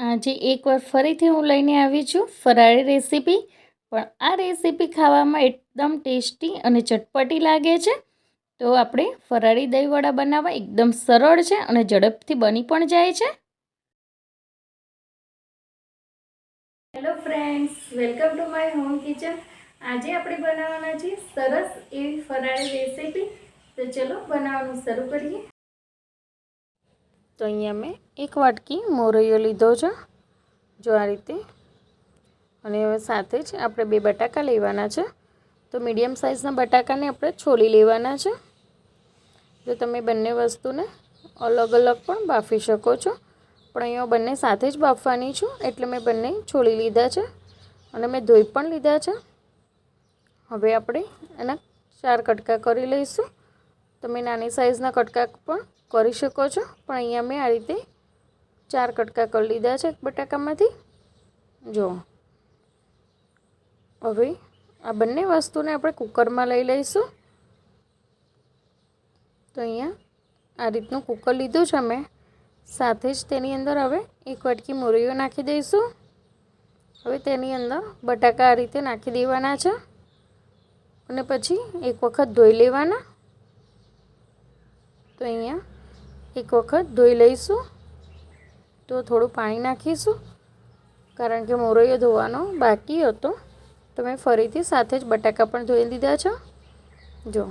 આજે એકવાર ફરીથી હું લઈને આવી છું ફરાળી રેસીપી. પણ આ રેસીપી ખાવામાં એકદમ ટેસ્ટી અને ચટપટી લાગે છે. તો આપણે ફરાળી દહીંવડા બનાવવા એકદમ સરળ છે અને ઝડપથી બની પણ જાય છે. Hello friends, welcome to my home kitchen. આજે આપણે બનાવવાના છીએ સરસ એવી ફરાળી રેસીપી. તો ચલો બનાવવાનું શરૂ કરીએ. તો અહીંયા મેં એક વાટકી મોરૈયો લીધો છે, જો આ રીતે. અને હવે સાથે જ આપણે બે બટાકા લેવાના છે. તો મીડિયમ સાઇઝના બટાકાને આપણે છોલી લેવાના છે. જો તમે બંને વસ્તુને અલગ અલગ પણ બાફી શકો છો. પણ અહીંયા બંને સાથે જ બાફવાની છું, એટલે મેં બંને છોલી લીધા છે અને મેં ધોઈ પણ લીધા છે. હવે આપણે એના ચાર કટકા કરી લઈશું. તમે નાની સાઇઝના કટકા પણ કરી શકો છો. પણ અહીંયા મેં આ રીતે ચાર કટકા કરી લીધા છે બટાકામાંથી. જો હવે આ બંને વસ્તુને આપણે કુકરમાં લઈ લઈશું. તો અહીંયા આ રીતનું કુકર લીધું છે મેં. સાથે જ તેની અંદર હવે એક વાટકી મોરૈયો નાખી દઈશું. હવે તેની અંદર બટાકા આ રીતે નાખી દેવાના છે. અને પછી એક વખત ધોઈ લેવાના. તો અહીંયા એક વખત ધોઈ લઈશું, તો થોડું પાણી નાખીશું, કારણ કે મોરૈયો ધોવાનો બાકી હતો. તો મેં ફરીથી સાથે જ બટાકા પણ ધોઈ લીધા છે. જો,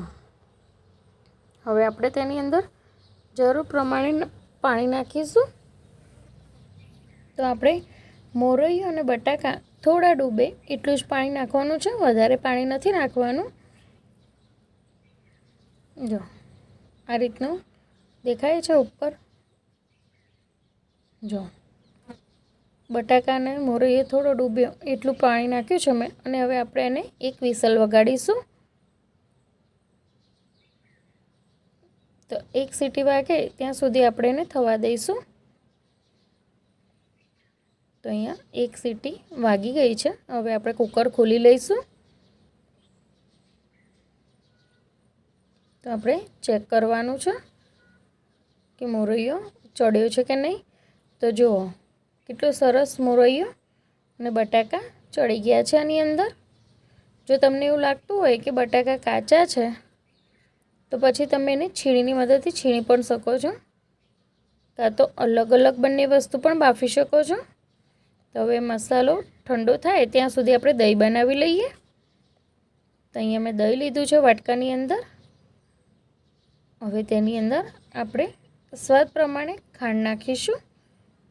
હવે આપણે તેની અંદર જરૂર પ્રમાણે પાણી નાખીશું. તો આપણે મોરૈયો અને બટાકા થોડા ડૂબે એટલું જ પાણી નાખવાનું છે, વધારે પાણી નથી નાખવાનું. જો, આ રીતનું દેખાય છે ઉપર? જો. બટાકાને મોરૈયો થોડો ડૂબ્યો, એટલું પાણી નાખ્યું છે મેં, અને હવે આપણે એને એક વિસલ વગાડીશું. તો એક સીટી વાગે, ત્યાં સુધી આપણે એને થવા દઈશું. તો અહીંયા એક સીટી વાગી ગઈ છે. હવે આપણે કુકર ખોલી લઈશું. તો આપણે ચેક કરવાનું છે. કે મોરૈયો ચડ્યો છે કે નહીં? તો જુઓ, કેટલો સરસ મોરૈયો અને બટાકા ચડી ગયા છે આની અંદર. જો તમને એવું લાગતું હોય કે બટાકા કાચા છે, તો પછી તમે એને છીણીની મદદથી છીણી પણ શકો છો. કાં તો અલગ અલગ બંને વસ્તુ પણ બાફી શકો છો. તો હવે મસાલો ઠંડો થાય, ત્યાં સુધી આપણે દહીં બનાવી લઈએ. તો અહીંયા મેં દહીં લીધું છે વાટકાની અંદર. હવે તેની અંદર આપણે સ્વાદ પ્રમાણે ખાંડ નાખીશું.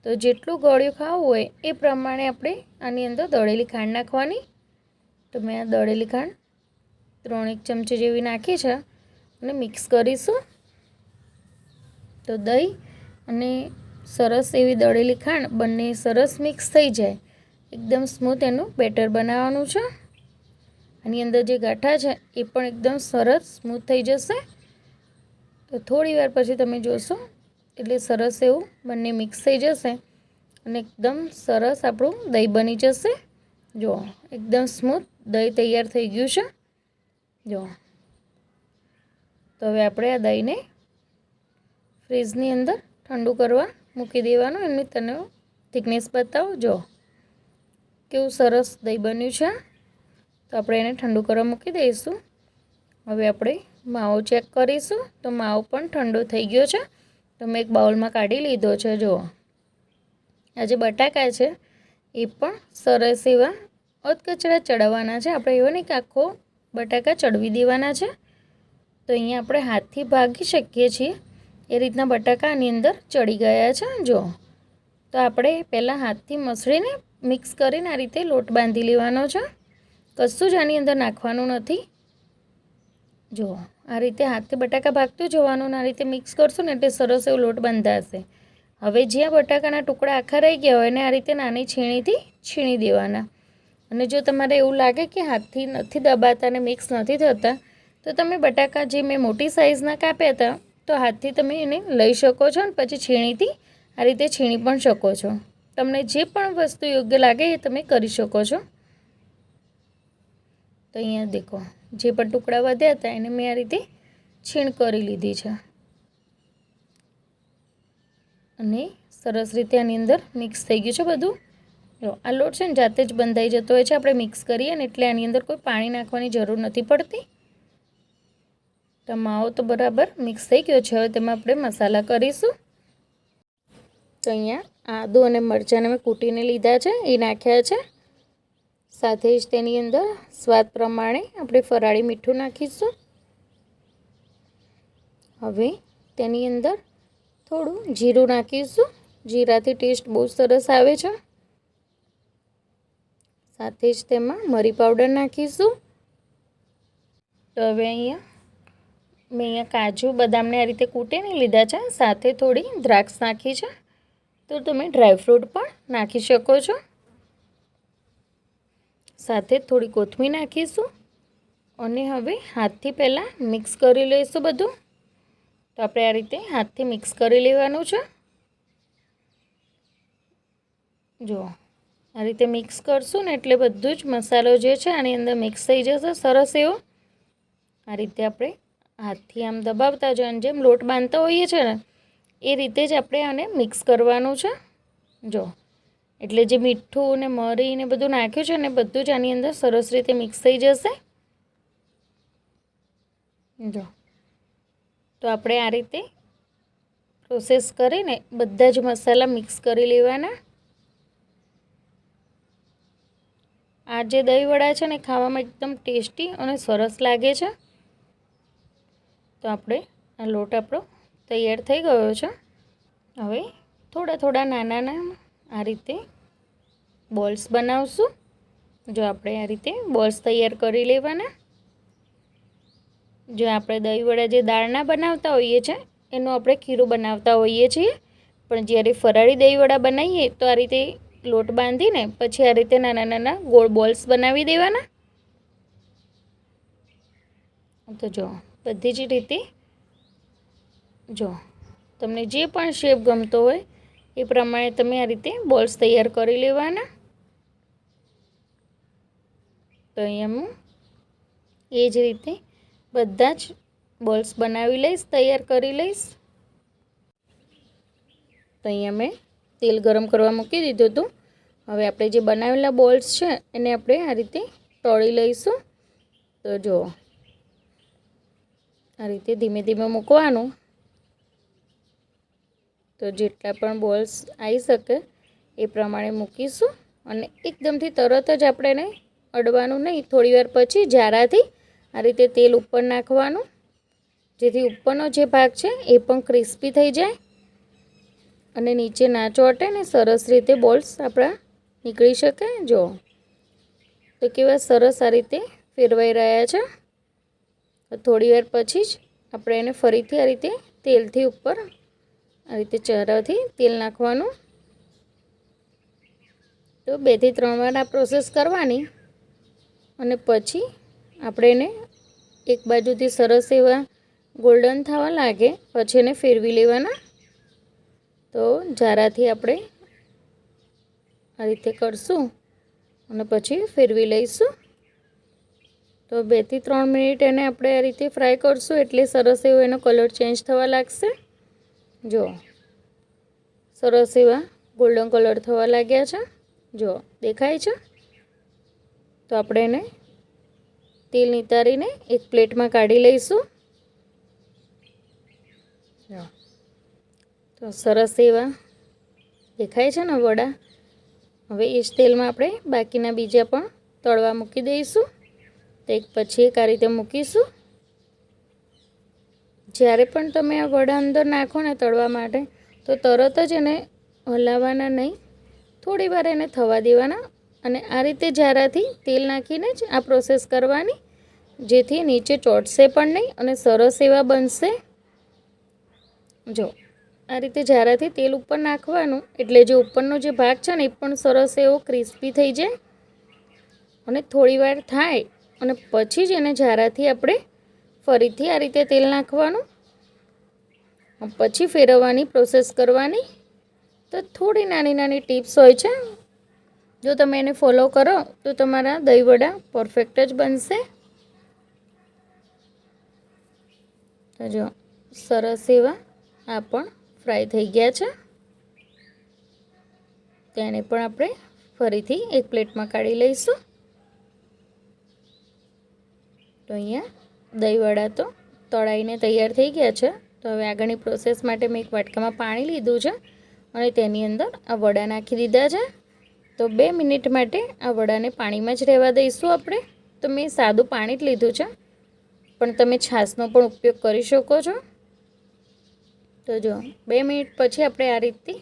તો જેટલું ગળ્યું ખાવું હોય એ પ્રમાણે આપણે આની અંદર દળેલી ખાંડ નાખવાની. તો મેં આ દળેલી ખાંડ ત્રણ એક ચમચી જેવી નાખી છે અને મિક્સ કરીશું. તો દહીં અને સરસ એવી દળેલી ખાંડ બંને સરસ મિક્સ થઈ જાય. એકદમ સ્મૂથ એનું બેટર બનાવવાનું છે. આની અંદર જે ગાંઠા છે એ પણ એકદમ સરસ સ્મૂથ થઈ જશે. તો થોડી વાર પછી તમે જોશો એટલે સરસ એવું બંને મિક્સ થઈ જશે અને એકદમ સરસ આપણું દહીં બની જશે. જો એકદમ સ્મૂથ દહીં તૈયાર થઈ ગયું છે. જો તો હવે આપણે આ દહીંને ફ્રીજની અંદર ઠંડુ કરવા મૂકી દેવાનું. એમની તને થિકનેસ બતાવો. જો કેવું સરસ દહીં બન્યું છે. તો આપણે એને ઠંડુ કરવા મૂકી દઈશું. હવે આપણે માવો ચેક કરીશું. તો માવો પણ ઠંડો થઈ ગયો છે. તો મેં એક બાઉલમાં કાઢી લીધો છે જુઓ આ જે બટાકા છે, એ પણ સરસ એવા અધકચરા ચડાવવાના છે. આપણે એવો નહીં કે આખો બટાકા ચડવી દેવાના છે. તો અહીંયા આપણે હાથથી ભાગી શકીએ છીએ. એ રીતના બટાકા આની અંદર ચડી ગયા છે, જો. તો આપણે પહેલાં હાથથી મસળીને મિક્સ કરીને આ રીતે લોટ બાંધી લેવાનો છે. કશું જ આની અંદર નાખવાનું નથી. જો, આ રીતે હાથથી બટાકા ભાગતું જવાનું આ રીતે મિક્સ કરશો ને એટલે સરસ એવો લોટ બંધાશે. હવે જ્યાં બટાકાના ટુકડા આખા રહી ગયા હોય એને આ રીતે નાની છીણીથી છીણી દેવાના. અને જો તમારે એવું લાગે કે હાથથી નથી દબાતા અને મિક્સ નથી થતા, તો તમે બટાકા જે મેં મોટી સાઇઝના કાપ્યા હતા, તો હાથથી તમે એને લઈ શકો છો અને પછી છીણીથી આ રીતે છીણી પણ શકો છો. તમને જે પણ વસ્તુ યોગ્ય લાગે એ તમે કરી શકો છો. તો અહીંયા દેખો. જે પણ ટુકડા વધ્યા હતા એને મેં આ રીતે છીણ કરી લીધી છે. અને સરસ રીતે આની અંદર મિક્સ થઈ ગયું છે બધું. આ લોટ છે ને જાતે જ બંધાઈ જતો હોય છે, આપણે મિક્સ કરીએ ને એટલે આની અંદર કોઈ પાણી નાખવાની જરૂર નથી પડતી. તો માવો તો બરાબર મિક્સ થઈ ગયો છે, હવે તેમાં આપણે મસાલા કરીશું. તો અહીંયા આદુ અને મરચાંને મેં કૂટીને લીધા છે, એ નાખ્યા છે. સાથે જ તેની અંદર સ્વાદ પ્રમાણે આપણે ફરાળી મીઠું નાખીશું. હવે તેની અંદર થોડું જીરું નાખીશું. જીરાથી ટેસ્ટ બહુ સરસ આવે છે. સાથે જ તેમાં મરી પાવડર નાખીશું. તો હવે અહીંયા મેં અહીંયા કાજુ, બદામને આ રીતે કૂટીને લીધા છે. સાથે થોડી દ્રાક્ષ નાખી છે. તો તમે ડ્રાયફ્રૂટ પણ નાખી શકો છો. સાથે થોડી કોથમીર નાખીશું અને હવે હાથથી પહેલાં મિક્સ કરી લઈશું બધું. તો આપણે આ રીતે હાથથી મિક્સ કરી લેવાનું છે. જુઓ આ રીતે મિક્સ કરશું ને એટલે બધું જ મસાલો જે છે આની અંદર મિક્સ થઈ જશે. સરસ એવો. આ રીતે આપણે હાથથી આમ દબાવતા જવાનું જેમ લોટ બાંધતા હોઈએ છીએ ને, એ રીતે જ આપણે આને મિક્સ કરવાનું છે. જો એટલે જે મીઠું ને મરી ને બધું નાખ્યું છે ને બધું જ આની અંદર સરસ રીતે મિક્સ થઈ જશે. જો. તો આપણે આ રીતે પ્રોસેસ કરીને બધા જ મસાલા મિક્સ કરી લેવાના. આ જે દહીંવડા છે ને ખાવામાં એકદમ ટેસ્ટી અને સરસ લાગે છે. તો આપણે આ લોટ આપણો તૈયાર થઈ ગયો છે. હવે થોડા થોડા નાના નાના આ રીતે બોલ્સ બનાવશું. જો આપણે આ રીતે બોલ્સ તૈયાર કરી લેવાના. જો આપણે દહીંવડા જે દાળના બનાવતા હોઈએ છીએ એનું આપણે ખીરું બનાવતા હોઈએ છીએ. પણ જ્યારે ફરાળી દહીંવડા બનાવીએ, તો આ રીતે લોટ બાંધીને પછી આ રીતે નાના નાના ગોળ બોલ્સ બનાવી દેવાના. તો જો, બધી જ રીતે જો, તમને જે પણ શેપ ગમતો હોય એ પ્રમાણે તમે આ રીતે બોલ્સ તૈયાર કરી લેવાના. તો અહીંયા હું એ જ રીતે બધા જ બોલ્સ બનાવી લઈશ, તૈયાર કરી લઈશ. તો અહીંયા મેં તેલ ગરમ કરવા મૂકી દીધું હતું. હવે આપણે જે બનાવેલા બોલ્સ છે એને આપણે આ રીતે તળી લઈશું. તો જુઓ, આ રીતે ધીમે ધીમે મૂકવાનું. તો જેટલા પણ બોલ્સ આવી શકે એ પ્રમાણે મૂકીશું અને એકદમથી તરત જ આપણે એને અડવાનું નહીં થોડીવાર પછી જારાથી આ રીતે તેલ ઉપર નાખવાનું. જેથી ઉપરનો જે ભાગ છે એ પણ ક્રિસ્પી થઈ જાય અને નીચે ના ચોટે ને સરસ રીતે બોલ્સ આપણા નીકળી શકે. જો, તો કેવા સરસ આ રીતે ફેરવાઈ રહ્યા છે. થોડી વાર પછી જ આપણે એને ફરીથી આ રીતે તેલથી ઉપર આ રીતે ચહેરાથી તેલ નાખવાનું. તો બેથી ત્રણ વાર આ પ્રોસેસ કરવાની અને પછી આપણે એને એક બાજુથી સરસ એવા ગોલ્ડન થવા લાગે, પછી એને ફેરવી લેવાના. તો જારાથી આપણે આ રીતે કરશું અને પછી ફેરવી લઈશું. તો બેથી ત્રણ મિનિટ એને આપણે આ રીતે ફ્રાય કરશું એટલે સરસ એવો એનો કલર ચેન્જ થવા લાગશે. જો. સરસ એવા ગોલ્ડન કલર થવા લાગ્યા છે. જો, દેખાય છે? તો આપણે એને તેલ નિતારીને એક પ્લેટમાં કાઢી લઈશું. તો સરસ એવા દેખાય છે ને વડા? હવે એ જ તેલમાં આપણે બાકીના બીજા પણ તળવા મૂકી દઈશું. તો એક પછી એક આ રીતે મૂકીશું. જ્યારે પણ તમે આ વડા અંદર નાખો ને તળવા માટે, તો તરત જ એને હલાવવાના નહીં. થોડી વાર એને થવા દેવાના અને આ રીતે જારાથી તેલ નાખીને જ આ પ્રોસેસ કરવાની, જેથી નીચે ચોટશે પણ નહીં અને સરસ એવા બનશે. જો, આ રીતે જારાથી તેલ ઉપર નાખવાનું, એટલે જે ઉપરનો જે ભાગ છે ને એ પણ સરસ એવો ક્રિસ્પી થઈ જાય અને થોડી વાર થાય અને પછી જ એને જારાથી આપણે ફરીથી આ રીતે તેલ નાખવાનું. પછી ફેરવવાની પ્રોસેસ કરવાની. તો થોડી નાની નાની ટિપ્સ હોય છે. જો તમે એને ફોલો કરો, તો તમારા દહીંવડા પરફેક્ટ જ બનશે. તો જો, સરસ એવા આ પણ ફ્રાય થઈ ગયા છે. તેને પણ આપણે ફરીથી એક પ્લેટમાં કાઢી લઈશું. તો અહીંયા દહીંવડા તો તળાઈને તૈયાર થઈ ગયા છે. તો હવે આગળની પ્રોસેસ માટે મેં એક વાટકામાં પાણી લીધું છે અને તેની અંદર આ વડા નાખી દીધા છે. તો બે મિનિટ માટે આ વડાને પાણીમાં જ રહેવા દઈશું આપણે. તો મેં સાદું પાણી જ લીધું છે. પણ તમે છાશનો પણ ઉપયોગ કરી શકો છો. તો જો, બે મિનિટ પછી આપણે આ રીતથી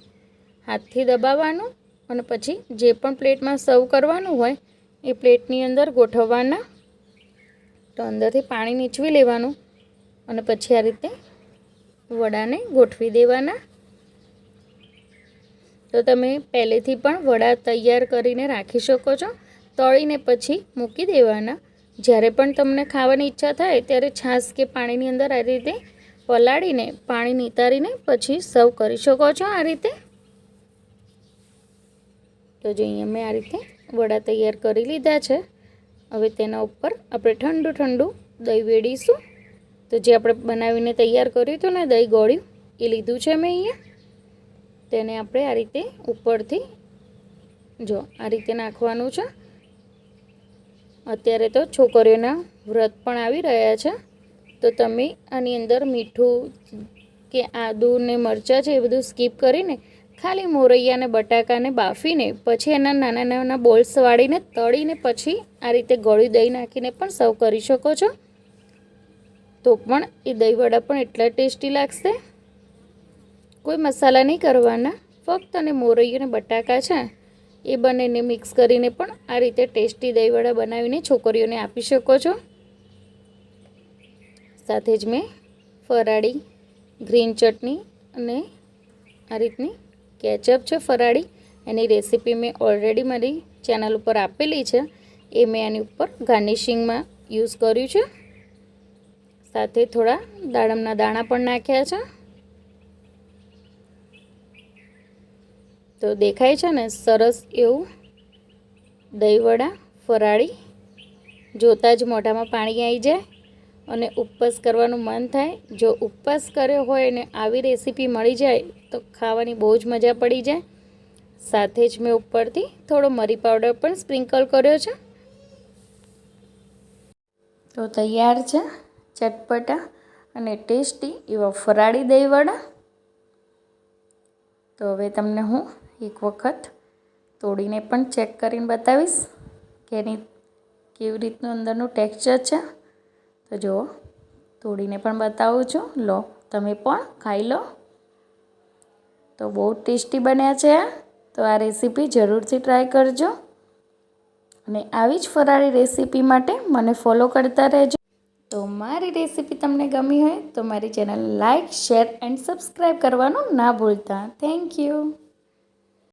હાથથી દબાવવાનું અને પછી જે પણ પ્લેટમાં સર્વ કરવાનું હોય એ પ્લેટની અંદર ગોઠવવાના. તો અંદરથી પાણી નીચવી લેવાનું અને પછી આ રીતે વડાને ગોઠવી દેવાના. તો તમે પહેલેથી પણ વડા તૈયાર કરીને રાખી શકો છો. તળીને પછી મૂકી દેવાના. જ્યારે પણ તમને ખાવાની ઈચ્છા થાય ત્યારે છાશ કે પાણીની અંદર આ રીતે પલાળીને પાણી નિતારીને પછી સર્વ કરી શકો છો આ રીતે. તો જો અહીંયા મેં આ રીતે વડા તૈયાર કરી લીધા છે. હવે તેના ઉપર આપણે ઠંડુ ઠંડુ દહીં વેડીશું. તો જે આપણે બનાવીને તૈયાર કર્યું હતું ને દહીં ગોળ્યું, એ લીધું છે મેં અહીંયા. તેને આપણે આ રીતે ઉપરથી, જો, આ રીતે નાખવાનું છે. અત્યારે તો છોકરીઓના વ્રત પણ આવી રહ્યા છે. તો તમે આની અંદર મીઠું કે આદુ ને મરચાં છે એ બધું સ્કીપ કરીને ખાલી મોરૈયાને, બટાકાને બાફીને, પછી એના નાના નાના બોલ્સ વાળીને, તળીને પછી આ રીતે ગળ્યું દહીં નાખીને પણ સર્વ કરી શકો છો. તો પણ એ દહીંવડા પણ એટલા ટેસ્ટી લાગશે. કોઈ મસાલા નહીં કરવાના, ફક્ત અને મોરૈયાને બટાકા છે. એ બંનેને મિક્સ કરીને પણ આ રીતે ટેસ્ટી દહીંવડા બનાવીને છોકરીઓને આપી શકો છો. સાથે જ મેં ફરાળી, ગ્રીન ચટણી અને આ રીતની કેચઅપ છે ફરાળી. એની રેસીપી મેં ઓલરેડી મારી ચેનલ ઉપર આપેલી છે. એ મેં એની ઉપર ગાર્નિશિંગમાં યુઝ કર્યું છે. સાથે થોડા દાડમના દાણા પણ નાખ્યા છે. તો દેખાય છે ને સરસ એવું દહીંવડા, ફરાળી જોતાં જ મોઢામાં પાણી આવી જાય અને ઉપવાસ કરવાનું મન થાય. જો ઉપવાસ કર્યો હોય ને આવી રેસીપી મળી જાય તો ખાવાની બહુ જ મજા પડી જાય. સાથે જ મેં ઉપરથી થોડો મરી પાવડર પણ સ્પ્રિંકલ કર્યો છે. તો તૈયાર છે, ચટપટા અને ટેસ્ટી એવા ફરાળી દહીંવડા. તો હવે તમને હું એક વખત તોડીને પણ ચેક કરીને બતાવીશ કે એની કેવી રીતનું અંદરનું ટેક્સચર છે. તો જુઓ, તોડીને પણ બતાવું છું. લો, તમે પણ ખાઈ લો. તો બહુ ટેસ્ટી બન્યા છે. આ તો આ રેસીપી જરૂરથી ટ્રાય કરજો. અને આવી જ ફરાળી રેસીપી માટે મને ફોલો કરતા રહેજો. તો મારી રેસીપી તમને ગમી હોય તો મારી channel like share and subscribe કરવાનું ના ભૂલતા. Thank you.